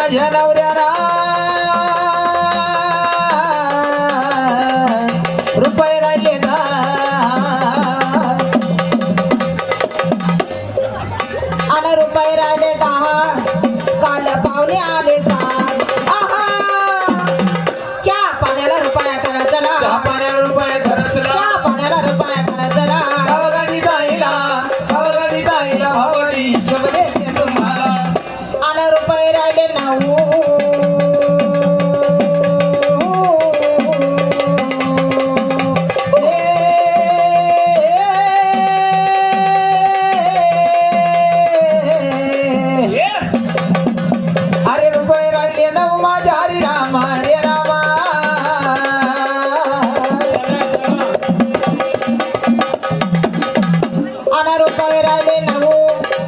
माझ्या नवऱ्याला. रुपये राहिले आणि रुपये राहिले दहा काल पाहुणे आले च्या पाण्याला रुपया करायचा चहा पाण्याला रुपया करायचा च्या पाण्याला रुपया करायचा भावगणी दाईला भावगणी दाईला भावगणी. शबने ಬಯರಾಡೆ ನಾವು ಅನಾರೋಗ್ಯ ನಾವು